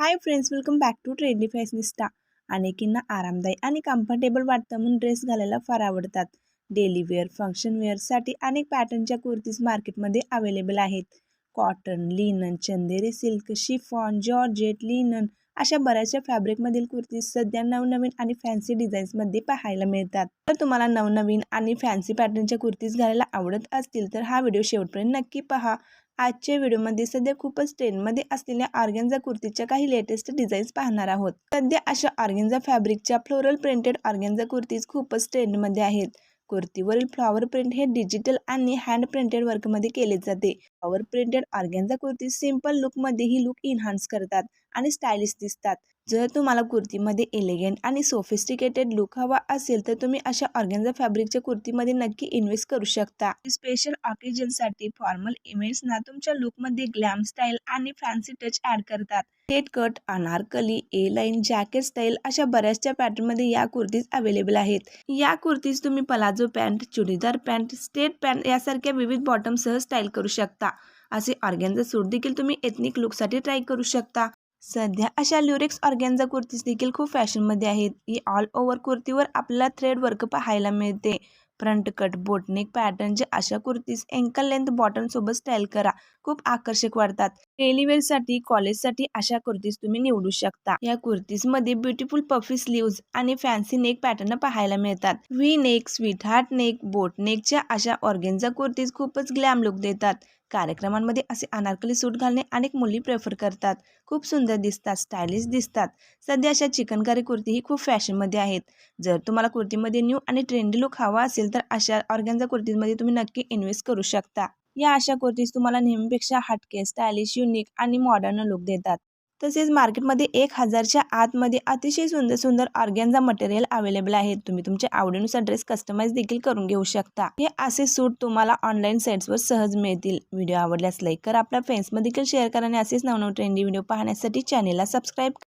Hi friends welcome back to trendy fashionista अनेकींना आरामदायी आणि comfortable वाटतं म्हणून ड्रेस घालायला फार आवडतात. डेली वेअर फंक्शन वेअरसाठी अनेक पॅटर्नच्या कुर्तीज मार्केटमध्ये अवेलेबल आहेत. Cotton linen Chanderi silk chiffon georgette linen अशा बऱ्याचशा फॅब्रिकमधील कुर्तीज सध्या नवनवीन आणि फॅन्सी डिझाईन्समध्ये पाहायला मिळतात. तर तुम्हाला नवनवीन आणि फॅन्सी पॅटर्नच्या कुर्तीज घालायला आवडत असतील तर हा व्हिडिओ शेवटपर्यंत नक्की पहा. आजच्या व्हिडिओमध्ये सध्या खूपच ट्रेंडमध्ये असलेल्या ऑर्गेन्झा कुर्तीच्या काही लेटेस्ट डिझाईन्स पाहणार आहोत. सध्या अशा ऑर्गेन्झा फॅब्रिकच्या फ्लोरल प्रिंटेड ऑर्गेन्झा कुर्तीज खूपच ट्रेंडमध्ये आहेत. कुर्तीवरील फ्लॉवर प्रिंट हे डिजिटल आणि हँड प्रिंटेड वर्कमध्ये केले जाते. Flower printed organza kurti simple लुकमध्ये ही लुक इन्हान्स करतात आणि स्टायलिश दिसतात. जर तुम्हाला कुर्तीमध्ये एलिगंट आणि सोफिस्टिकेटेड लुक हवा असेल तर तुम्ही अशा ऑर्गेन्झा फॅब्रिकच्या कुर्तीमध्ये नक्की इन्व्हेस्ट करू शकता. स्पेशल ऑकेजनसाठी फॉर्मल इव्हेंट्सना तुमच्या लुकमध्ये ग्लॅम स्टाईल आणि फॅन्सी टच ॲड करतात. थेट cut Anarkali A line jacket style अशा बऱ्याचशा पॅटर्नमध्ये या कुर्तीज अवेलेबल आहेत. या कुर्तीज तुम्ही palazzo pant churidar pant straight pant यासारख्या विविध बॉटमसह स्टाईल करू शकता. असे ऑर्गॅन्झा सूट देखील तुम्ही एथनिक लुकसाठी ट्राय करू शकता. सध्या अशा ल्युरिक्स ऑर्गॅन्झा कुर्तीज देखील खूप फॅशनमध्ये आहेत. ही ऑल ओव्हर कुर्तीवर आपल्याला थ्रेड वर्क पाहायला मिळते. फ्रंट कट बोटनेक पॅटर्नचे अशा कुर्तीज एंकल लेंथ बॉटमसोबत स्टाईल करा. खूप आकर्षक वाटतात. डेलीवेअरसाठी कॉलेजसाठी अशा कुर्तीज तुम्ही निवडू शकता. या कुर्तीजमध्ये ब्युटिफुल पफी स्लीव्ज आणि फॅन्सी नेक पॅटर्न पाहायला मिळतात. V neck sweetheart neck boat नेकच्या अशा ऑर्गेन्झा कुर्तीज खूपच ग्लॅम लुक देतात. कार्यक्रमांमध्ये असे अनारकली सूट घालणे अनेक मुली प्रेफर करतात. खूप सुंदर दिसतात स्टायलिश दिसतात. सध्या अशा चिकनकारी कुर्ती ही खूप फॅशनमध्ये आहेत. जर तुम्हाला कुर्तीमध्ये न्यू आणि ट्रेंडी लुक हवा असेल तर अशा ऑर्गॅन्झा कुर्तीमध्ये तुम्ही नक्की इन्व्हेस्ट करू शकता. या अशा कुर्तीज तुम्हाला नेहमीपेक्षा हटके स्टायलिश युनिक आणि मॉडर्न लुक देतात. तसेच मार्केटमध्ये एक हजारच्या आतमध्ये अतिशय सुंदर सुंदर ऑर्गॅनचा मटेरियल अवेलेबल आहेत. तुम्ही तुमच्या आवडीनुसार ड्रेस कस्टमाइज देखील करून घेऊ शकता. हे असे सूट तुम्हाला ऑनलाईन साईट्सवर सहज मिळतील. व्हिडिओ आवडल्यास लाईक करा. आपल्या फ्रेंड्समध्ये देखील शेअर करा आणि असेच नवनव ट्रेंडी व्हिडिओ पाहण्यासाठी चॅनेलला सबस्क्राईब